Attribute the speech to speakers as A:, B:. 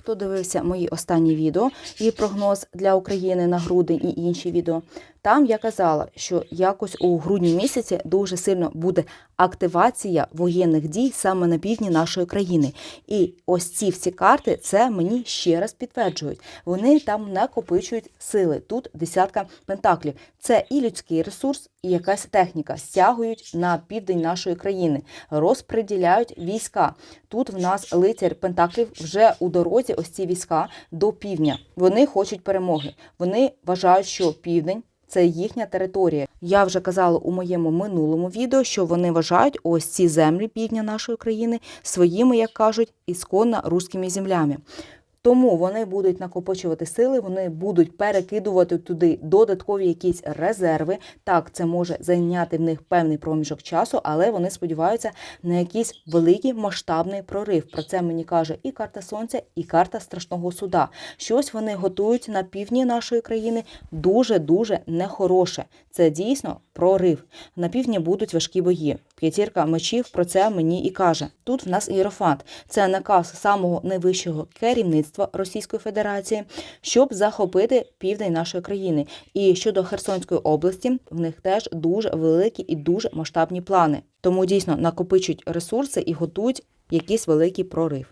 A: Хто дивився мої останні відео і прогноз для України на грудень і інші відео, там я казала, що якось у грудні місяці дуже сильно буде активація воєнних дій саме на півдні нашої країни. І ось ці всі карти це мені ще раз підтверджують. Вони там накопичують сили. Тут десятка пентаклів. Це і людський ресурс, і якась техніка стягують на південь нашої країни, розподіляють війська. Тут в нас лицар Пентаклів вже у дорозі. Ось ці війська до півдня. Вони хочуть перемоги. Вони вважають, що південь. Це їхня територія. Я вже казала у моєму минулому відео, що вони вважають ось ці землі півдня нашої країни своїми, як кажуть, ісконно руськими землями. Тому вони будуть накопичувати сили, вони будуть перекидувати туди додаткові якісь резерви. Так, це може зайняти в них певний проміжок часу, але вони сподіваються на якийсь великий масштабний прорив. Про це мені каже і карта сонця, і карта страшного суда. Щось вони готують на півдні нашої країни дуже дуже нехороше. Це дійсно прорив. На півдні будуть важкі бої. П'ятірка мечів про це мені і каже. Тут в нас іерофант. Це наказ самого найвищого керівництва Російської Федерації, щоб захопити південь нашої країни. І щодо Херсонської області, в них теж дуже великі і дуже масштабні плани. Тому дійсно накопичують ресурси і готують якийсь великий прорив.